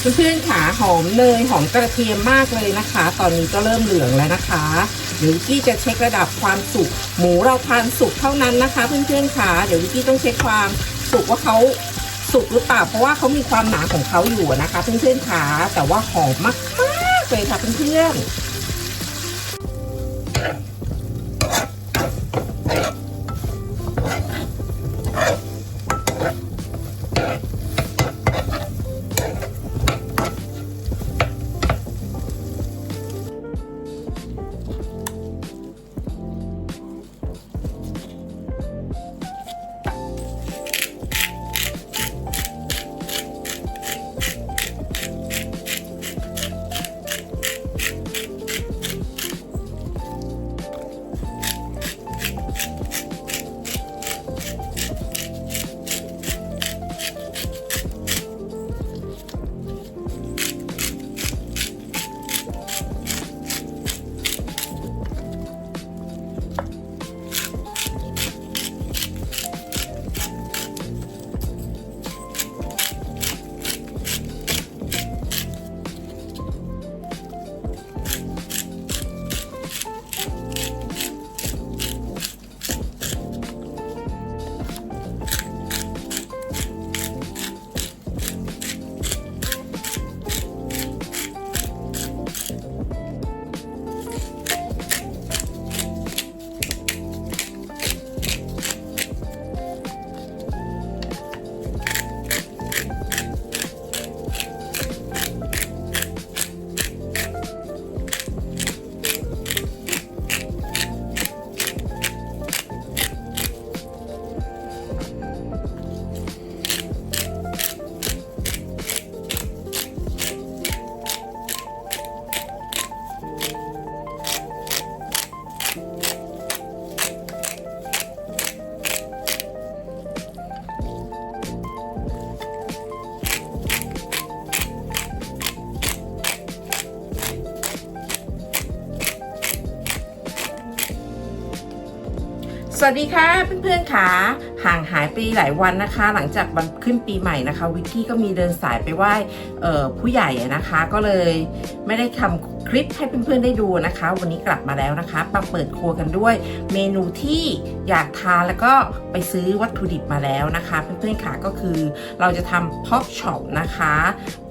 เพื่อนๆขาหอมเนยหอมกระเทียมมากเลยนะคะ ตอนนี้ก็เริ่มเหลืองแล้วนะคะเดี๋ยววิกกี้จะเช็คระดับความสุกหมูเราทานสุกเท่านั้นนะคะ เพื่อนๆขาเดี๋ยววิกกี้ต้องเช็คความสุกว่าเขาสุกหรือเปล่าเพราะว่าเขามีความหนาของเขาอยู่นะคะ เพื่อนๆขาแต่ว่าหอมมากๆเลยค่ะเพื่อนๆ วัสดีค่ะเพื่อนๆค่ะห่างหายไปหลายวันนะคะ หลังจากวันขึ้นปีใหม่นะคะ วิกกี้ก็มีเดินสายไปไหว้ผู้ใหญ่นะคะ ก็เลยไม่ได้ทำคลิปให้เพื่อนๆได้ดูนะคะ วันนี้กลับมาแล้วนะคะมาเปิดครัวกันด้วย เมนูที่อยากทานแล้วก็ไปซื้อวัตถุดิบมาแล้วนะคะ เพื่อนๆค่ะก็คือเราจะทำพ็อกช็อปนะคะ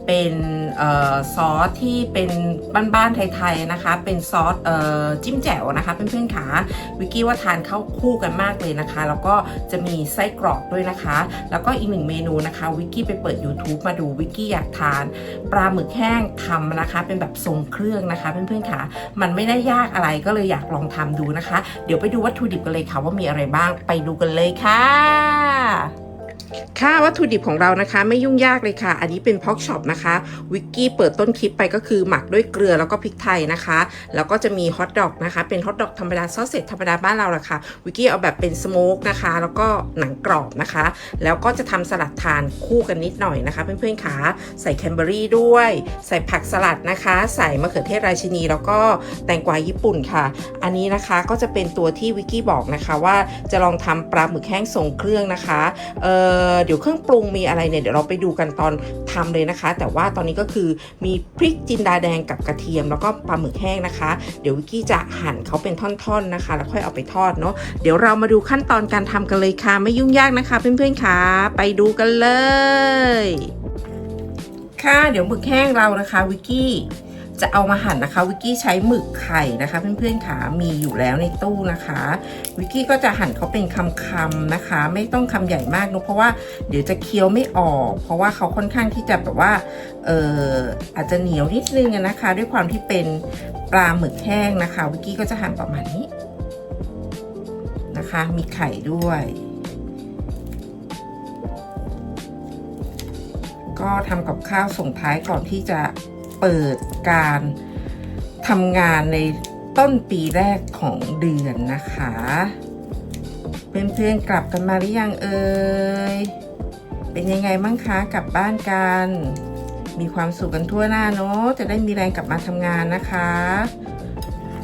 เป็นออซอสที่เป็นบ้านๆไทยๆนะคะ เป็นซอสออจิ้มแจ่วนะคะเพื่อนๆค่ะวิกกี้ว่าทานเข้าคู่กันมากเลยนะคะ แล้วก็จะมีไส้กรอกด้วยนะคะ แล้วก็อีกหนึ่งเมนูนะคะวิกกี้ไปเปิด YouTube มาดูวิกกี้อยากทานปลาหมึกแห้งทำนะคะ เป็นแบบทรงเครื่องนะคะเพื่อนๆค่ะมันไม่ได้ยากอะไรก็เลยอยากลองทำดูนะคะ เดี๋ยวไปดูวัตถุดิบกันเลยค่ะว่ามีอะไรบ้างไปดูกันเลยค่ะ ค่ะวัตถุดิบของเรานะคะไม่ยุ่งยากเลยค่ะ อันนี้เป็นพ็อกช็อปนะคะ วิกกี้เปิดต้นคลิปไปก็คือหมักด้วยเกลือแล้วก็พริกไทยนะคะ แล้วก็จะมีฮอทดอกนะคะ เป็นฮอทดอกธรรมดาซอสเสร็จธรรมดาบ้านเราแหละค่ะ วิกกี้เอาแบบเป็นสโมกนะคะ แล้วก็หนังกรอบนะคะ แล้วก็จะทำสลัดทานคู่กันนิดหน่อยนะคะ เพื่อนๆค่ะใส่แคนเบอรี่ด้วย ใส่ผักสลัดนะคะ ใส่มะเขือเทศราชินี แล้วก็แตงกวาญี่ปุ่นค่ะ อันนี้นะคะก็จะเป็นตัวที่วิกกี้บอกนะคะว่าจะลองทำปลาหมึกแห้งทรงเครื่องนะคะเอ่อเดี๋ยวเครื่องปรุงมีอะไรเนี่ยเดี๋ยวเราไปดูกันตอนทำเลยนะคะ แต่ว่าตอนนี้ก็คือมีพริกจินดาแดงกับกระเทียม แล้วก็ปลาหมึกแห้งนะคะ เดี๋ยววิกกี้จะหั่นเขาเป็นท่อนๆนะคะ แล้วค่อยเอาไปทอดเนาะเดี๋ยวเรามาดูขั้นตอนการทำกันเลยค่ะ ไม่ยุ่งยากนะคะ เพื่อนๆค่ะไปดูกันเลย ค่ะเดี๋ยวหมึกแห้งเรานะคะวิกกี้ จะเอามาหั่นนะคะ วิกกี้ใช้หมึกไข่นะคะ เพื่อนๆค่ะมีอยู่แล้วในตู้นะคะ วิกกี้ก็จะหั่นเขาเป็นคำๆนะคะ ไม่ต้องคำใหญ่มากนะเพราะว่าเดี๋ยวจะเคี้ยวไม่ออก เพราะว่าเขาค่อนข้างที่จะแบบว่าเอออาจจะเหนียวนิดนึงนะคะ ด้วยความที่เป็นปลาหมึกแห้งนะคะ วิกกี้ก็จะหั่นประมาณนี้นะคะ มีไข่ด้วยก็ทำกับข้าวส่งท้ายก่อนที่จะ เปิดการทำงานในต้นปีแรกของเดือนนะคะ เพื่อนๆกลับกันมาหรือยังเอ่ยเป็นยังไงบ้างคะกลับบ้านกัน มีความสุขกันทั่วหน้าเนาะจะได้มีแรงกลับมาทำงานนะคะ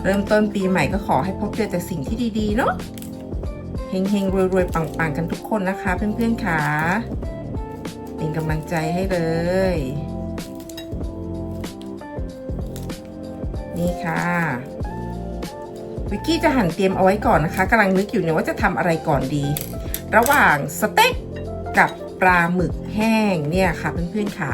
เริ่มต้นปีใหม่ก็ขอให้พบเจอแต่สิ่งที่ดีๆเนาะเฮงๆรวยๆปังๆกันทุกคนนะคะ เพื่อนๆค่ะเป็นกำลังใจให้เลย นี่ค่ะวิกกี้จะหั่นเตรียมเอาไว้ก่อนนะคะกำลังนึกอยู่เนี่ยว่าจะทำอะไรก่อนดี ระหว่างสเต็กกับปลาหมึกแห้งเนี่ยค่ะเพื่อนๆขา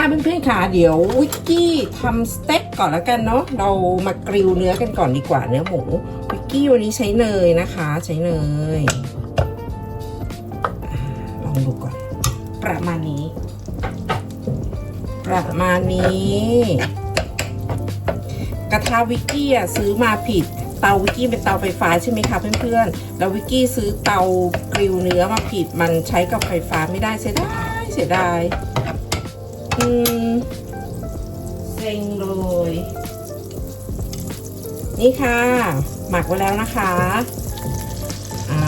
ค่ะเพื่อนๆค่ะเดี๋ยววิกกี้ทำสเต็กก่อนแล้วกันเนาะเรามากริลเนื้อกันก่อนดีกว่าเนื้อหมูวิกกี้วันนี้ใช้เนยนะคะ ใช้เนยลองดูก่อน ประมาณนี้ ประมาณนี้ กระทะวิกกี้อะซื้อมาผิดเตาวิกกี้เป็นเตาไฟฟ้าใช่ไหมคะเพื่อนๆแล้ววิกกี้ซื้อเตากริลเนื้อมาผิดมันใช้กับไฟฟ้าไม่ได้เสียดายเสียดาย อืมเซ็งเลย นี่ค่ะ หมักไว้แล้วนะคะ อ่า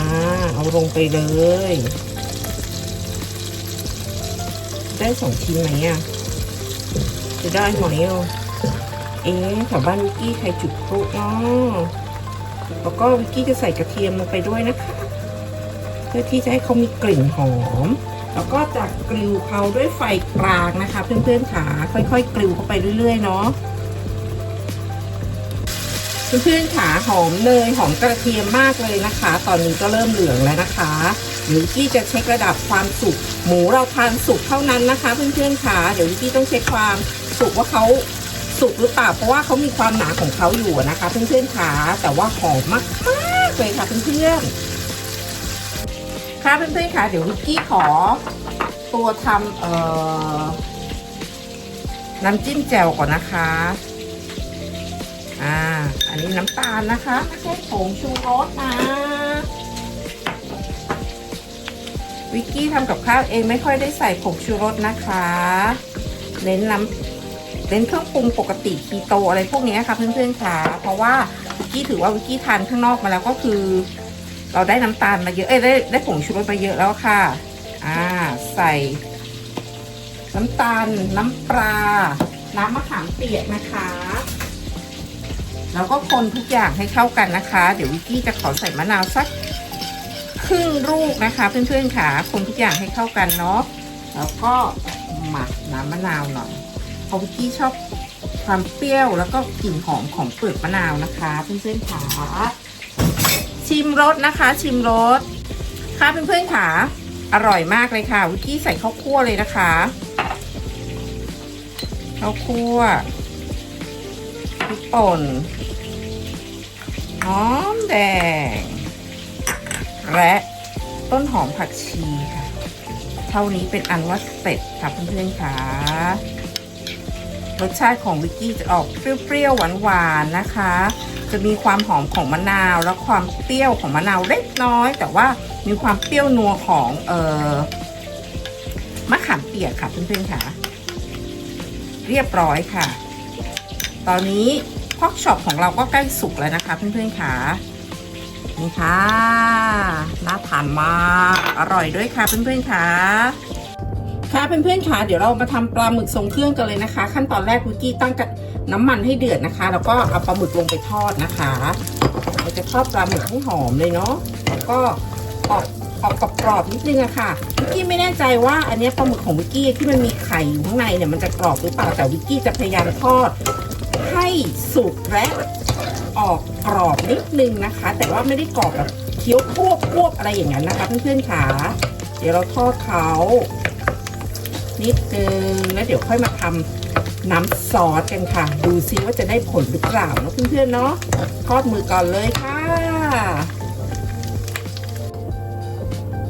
เอาลงไปเลย ได้สองชิ้นไหมอะ จะได้ไหมอะเอ๊ะแถวบ้านวิกกี้ใครจุดพลุเนาะแล้วก็วิกกี้จะใส่กระเทียมลงไปด้วยนะคะ เพื่อที่จะให้เขามีกลิ่นหอม แล้วก็จะกริลเขาด้วยไฟกลางนะคะ เพื่อนๆขาค่อยๆกริลเข้าไปเรื่อยๆเนาะเพื่อนๆขาหอมเนยหอมกระเทียมมากเลยนะคะ ตอนนี้ก็เริ่มเหลืองแล้วนะคะเดี๋ยวกี้จะเช็คระดับความสุกหมูเราทานสุกเท่านั้นนะคะ เพื่อนๆขาเดี๋ยวกี้ต้องเช็คความสุกว่าเขาสุกหรือเปล่าเพราะว่าเขามีความหนาของเขาอยู่นะคะ เพื่อนๆขาแต่ว่าหอมมากๆเลยค่ะเพื่อนๆ ค่ะเพื่อนๆค่ะ เดี๋ยววิกกี้ขอ ตัวทำเอ่อ น้ำจิ้มแจ่วก่อนนะคะ อ่า อันนี้น้ำตาลนะคะ ไม่ใช่ผงชูรสนะ วิกกี้ทำกับข้าวเองไม่ค่อยได้ใส่ผงชูรสนะคะ เน้นน้ำเน้นเครื่องปรุงปกติคีโตอะไรพวกนี้ค่ะเพื่อนๆค่ะ เพราะว่าวิกกี้ถือว่าวิกกี้ทานข้างนอกมาแล้วก็คือ เราได้น้ำตาลมาเยอะ เอ้ยได้ได้ผงชูรสมาเยอะแล้วค่ะ อ่า ใส่ น้ำตาล น้ำปลา น้ำมะขามเปียกนะคะ แล้วก็คนทุกอย่างให้เข้ากันนะคะ เดี๋ยววิกกี้จะขอใส่มะนาวสักครึ่งลูกนะคะ เพื่อนๆค่ะ คนทุกอย่างให้เข้ากันเนาะ แล้วก็หมักน้ำมะนาวหน่อยเพราะวิกกี้ชอบความเปรี้ยวแล้วก็กลิ่นหอมของเปลือกมะนาวนะคะ เพื่อนๆค่ะ ชิมรสนะคะ ชิมรสค่ะเพื่อนๆค่ะ อร่อยมากเลยค่ะวิกกี้ใส่ข้าวคั่วเลยนะคะข้าวคั่วพริกป่นหอมแดง และต้นหอมผักชีค่ะ เท่านี้เป็นอันว่าเสร็จค่ะเพื่อนๆค่ะรสชาติของวิกกี้จะออกเปรี้ยวๆหวานๆนะคะ จะมีความหอมของมะนาว และความเปรี้ยวของมะนาวเล็กน้อย แต่ว่ามีความเปรี้ยวนัวของเอ่อมะขามเปียกค่ะเพื่อนๆค่ะ เรียบร้อยค่ะ ตอนนี้พอกช็อปของเราก็ใกล้สุกแล้วนะคะเพื่อนๆค่ะนี่ค่ะน่าทานมากอร่อยด้วยค่ะเพื่อนๆค่ะค่ะเพื่อนๆค่ะเดี๋ยวเรามาทำปลาหมึกทรงเครื่องกันเลยนะคะ ขั้นตอนแรกวิกกี้ตั้งกับ น้ำมันให้เดือดนะคะ แล้วก็เอาปลาหมึกลงไปทอดนะคะเราจะทอดปลาหมึกให้หอมเลยเนาะแล้วก็ออกออกกรอบๆนิดนึงอะค่ะวิกกี้ไม่แน่ใจว่าอันนี้ปลาหมึกของวิกกี้ที่มันมีไข่อยู่ข้างในเนี่ยมันจะกรอบหรือเปล่าแต่วิกกี้จะพยายามทอดให้สุกและออกกรอบนิดนึงนะคะ แต่ว่าไม่ได้กรอบแบบเคี้ยวควบควบอะไรอย่างนั้นนะคะเพื่อนๆค่ะเดี๋ยวเราทอดเขานิดนึงแล้วเดี๋ยวค่อยมาทำ น้ำซอสกันค่ะ ดูซิว่าจะได้ผลหรือเปล่าเนาะเพื่อนๆเนาะทอดมือก่อนเลยค่ะ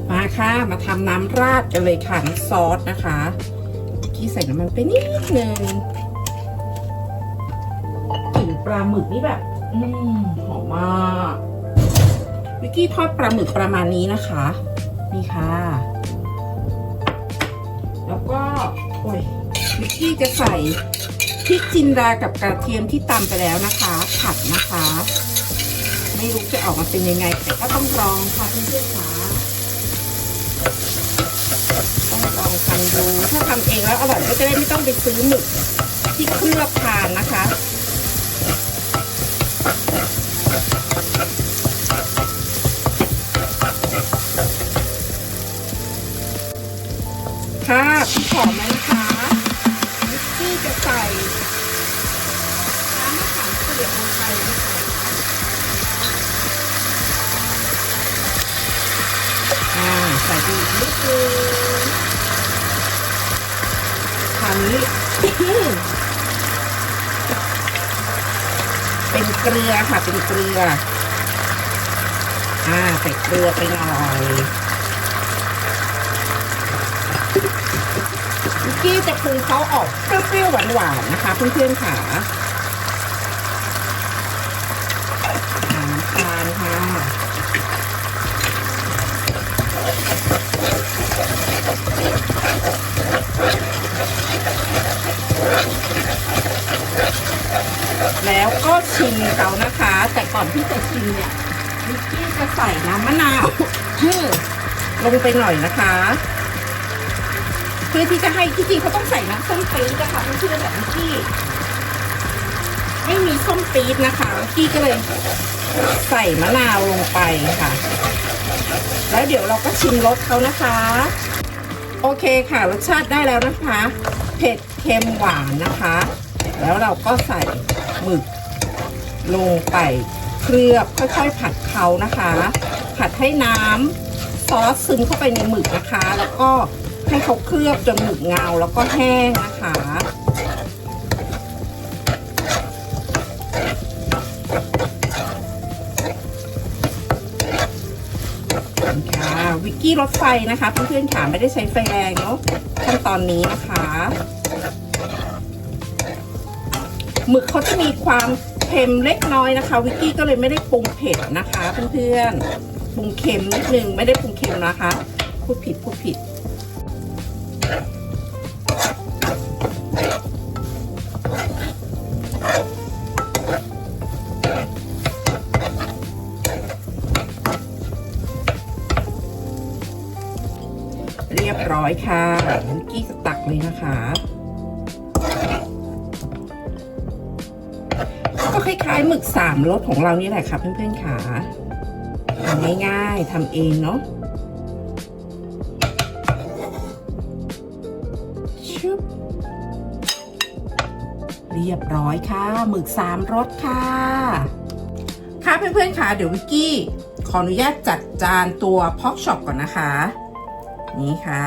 มาค่ะ มาทำน้ำราดกันเลยค่ะน้ำซอสนะคะที่ใส่น้ำมันไปนิดนึงกลิ่นปลาหมึกนี่แบบ อืมหอมมากวิกกี้ทอดปลาหมึกประมาณนี้นะคะ นี่ค่ะ แล้วก็ โอ้ย พี่จะใส่พริกจินดากับกระเทียมที่ตำไปแล้วนะคะ ผัดนะคะ ไม่รู้จะออกมาเป็นยังไง แต่ก็ต้องลองค่ะเพื่อนๆค่ะต้องลองทำดูถ้าทำเองแล้วอร่อยก็จะได้ไม่ต้องไปซื้อหมึกที่เคลือบทานนะคะ คราวนี้ เป็นเกลือค่ะ เป็นเกลือ อ่า ใส่เกลือไปหน่อยกกี้จะปรุงเขาออกเปรี้ยวๆหวานๆนะคะเพื่อนๆค่ะอ่าน้ำตาลค่ะ แล้วก็ ชิมเขานะคะ แต่ก่อนที่จะชิมเนี่ยวิกกี้จะใส่น้ำมะนาวลงไปหน่อยนะคะ เพื่อที่จะให้จริงเขาต้องใส่น้ำส้มปี๊ดนะคะเพื่อนๆแบบวิกกี้ไม่มีส้มปี๊ดนะคะวิกกี้ก็เลยใส่มะนาวลงไปค่ะ แล้วเดี๋ยวเราก็ชิมรสเขานะคะ โอเคค่ะรสชาติได้แล้วนะคะ เผ็ดเค็มหวานนะคะ แล้วเราก็ใส่หมึก ลงไปเคลือบค่อยๆผัดเขานะคะ ผัดให้น้ำซอสซึมเข้าไปในหมึกนะคะ แล้วก็ให้เขาเคลือบจนหมึกเงาแล้วก็แห้งนะคะค่ะวิกกี้รถไฟนะคะเพื่อนๆค่ะไม่ได้ใช้ไฟแรงเนาะขั้นตอนนี้นะคะหมึกเขาจะมีความ เค็มเล็กน้อยนะคะ วิกกี้ก็เลยไม่ได้ปรุงเผ็ดนะคะเพื่อนๆปรุงเค็มนิดนึงไม่ได้ปรุงเค็มนะคะ พูดผิดพูดผิดเรียบร้อยค่ะวิกกี้จะตักเลยนะคะามรสของเรานี่แหละค่ะเพื่อนๆค่ะทำง่ายๆทำเองเนาะชุบเรียบร้อยค่ะหมึกสามรสค่ะ ค่ะเพื่อนๆค่ะ เดี๋ยววิกกี้ ขออนุญาตจัดจานตัวพ็อกช็อปก่อนนะคะ นี่ค่ะ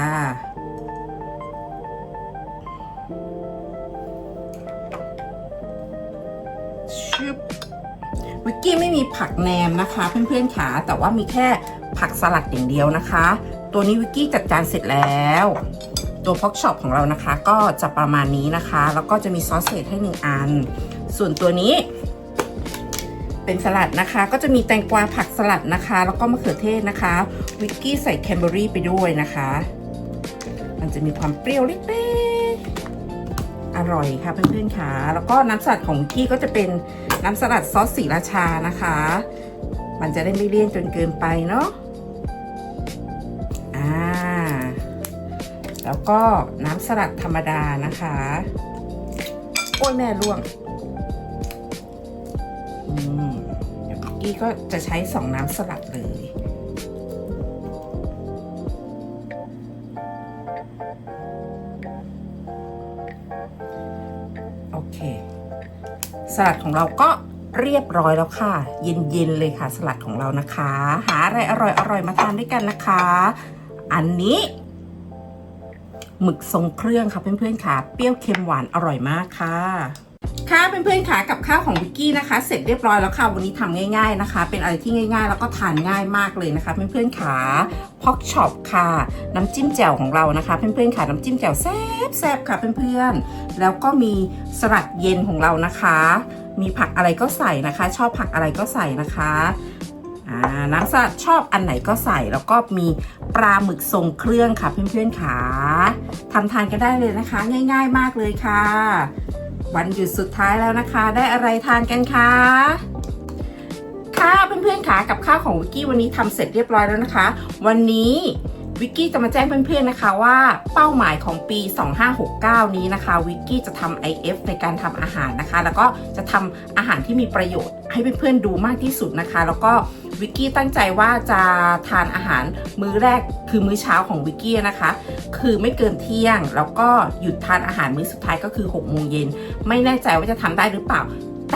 กกี้ไม่มีผักแหนมนะคะ เพื่อนๆค่ะแต่ว่ามีแค่ผักสลัดอย่างเดียวนะคะ ตัวนี้วิกกี้จัดจานเสร็จแล้ว ตัวพ็อกช็อปของเรานะคะ ก็จะประมาณนี้นะคะ แล้วก็จะมีซอสเศษให้หนึ่งอัน ส่วนตัวนี้ เป็นสลัดนะคะ ก็จะมีแตงกวาผักสลัดนะคะ แล้วก็มะเขือเทศนะคะ วิกกี้ใส่แคนเบอรี่ไปด้วยนะคะ มันจะมีความเปรี้ยวเล็กๆ อร่อยค่ะเพื่อนๆค่ะ แล้วก็น้ำสลัดของกี้ก็จะเป็นน้ำสลัดซอสสีราชานะคะ มันจะได้ไม่เลี่ยนจนเกินไปเนาะอ่าแล้วก็น้ำสลัดธรรมดานะคะโอ้ยแม่ล่วงอืมกี้ก็จะใช้สองน้ำสลัดเลย สลัดของเราก็เรียบร้อยแล้วค่ะ เย็นๆเลยค่ะ สลัดของเรานะคะ หาอะไรอร่อยๆมาทานด้วยกันนะคะ อันนี้หมึกทรงเครื่องค่ะเพื่อนๆค่ะ เปรี้ยวเค็มหวานอร่อยมากค่ะ ค่ะเเพื่อนๆค่ะกับข้าวของวิกกี้นะคะ เสร็จเรียบร้อยแล้วค่ะวันนี้ทำง่าย ๆนะคะ เป็นอะไรที่ง่ายๆ แล้วก็ทานง่ายมากเลยนะคะ เพื่อนๆค่ะพ็อกช็อปค่ะ น้ำจิ้มแจ่วของเรานะคะ เพื่อนๆค่ะน้ำจิ้มแจ่วแซ่บๆค่ะเพื่อนๆ แล้วก็มีสลัดเย็นของเรานะคะ มีผักอะไรก็ใส่นะคะ ชอบผักอะไรก็ใส่นะคะอ่าน้ำสลัดชอบอันไหนก็ใส่แล้วก็มีปลาหมึกทรงเครื่องค่ะเพื่อนๆค่ะทำทานกันได้เลยนะคะ ง่าย ๆ มากเลยค่ะ วันหยุดสุดท้ายแล้วนะคะ ได้อะไรทานกันคะค่ะเพื่อนๆค่ะกับข้าวของวิกกี้วันนี้ทำเสร็จเรียบร้อยแล้วนะคะ วันนี้ วิกกี้จะมาแจ้งเพื่อนๆนะคะว่าเป้าหมายของปี 2569 นี้นะคะวิกกี้จะทำ IF ในการทำอาหารนะคะ แล้วก็จะทำอาหารที่มีประโยชน์ให้เพื่อนๆดูมากที่สุดนะคะ แล้วก็วิกกี้ตั้งใจว่าจะทานอาหารมื้อแรกคือมื้อเช้าของวิกกี้นะคะ คือไม่เกินเที่ยง แล้วก็หยุดทานอาหารมื้อสุดท้ายก็คือ6โมงเย็นไม่แน่ใจว่าจะทำได้หรือเปล่า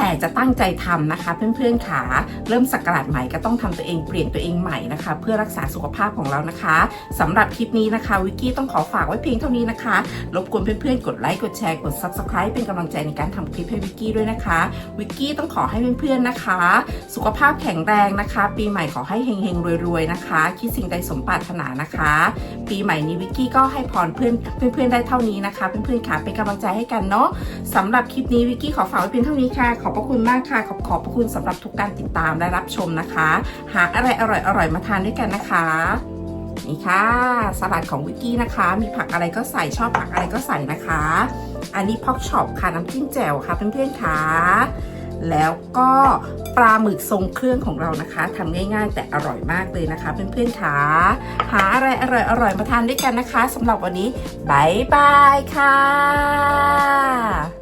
แต่จะตั้งใจทำนะคะ เพื่อนๆขาเริ่มสักราชใหม่ก็ต้องทำตัวเองเปลี่ยนตัวเองใหม่นะคะ เพื่อรักษาสุขภาพของเรานะคะสำหรับคลิปนี้นะคะวิกกี้ต้องขอฝากไว้เพียงเท่านี้นะคะรบกวนเพื่อนๆกดไลค์กดแชร์กด subscribe เป็นกำลังใจในการทำคลิปให้วิกกี้ด้วยนะคะวิกกี้ต้องขอให้เพื่อนๆนะคะ สุขภาพแข็งแรงนะคะ ปีใหม่ขอให้เฮงๆรวยๆนะคะ คิดสิ่งใดสมปรารถนานะคะ ปีใหม่นี้วิกกี้ก็ให้พรเพื่อนเพื่อนๆได้เท่านี้นะคะเพื่อนๆค่ะเป็นกำลังใจให้กันเนาะสำหรับคลิปนี้วิกกี้ขอฝากไว้เพียงเท่านี้ค่ะขอบพระคุณมากค่ะ ขอบขอบพระคุณสำหรับทุกการติดตามและรับชมนะคะ หาอะไรอร่อยๆมาทานด้วยกันนะคะนี่ค่ะสลัดของวิกกี้นะคะ มีผักอะไรก็ใส่ชอบผักอะไรก็ใส่นะคะ อันนี้พ็อกช็อปค่ะน้ำจิ้มแจ่วค่ะเพื่อนๆค่ะแล้วก็ปลาหมึกทรงเครื่องของเรานะคะทำง่ายๆ แต่อร่อยมากเลยนะคะเพื่อนๆค่ะหาอะไรอร่อยๆมาทานด้วยกันนะคะสำหรับวันนี้บายบายค่ะ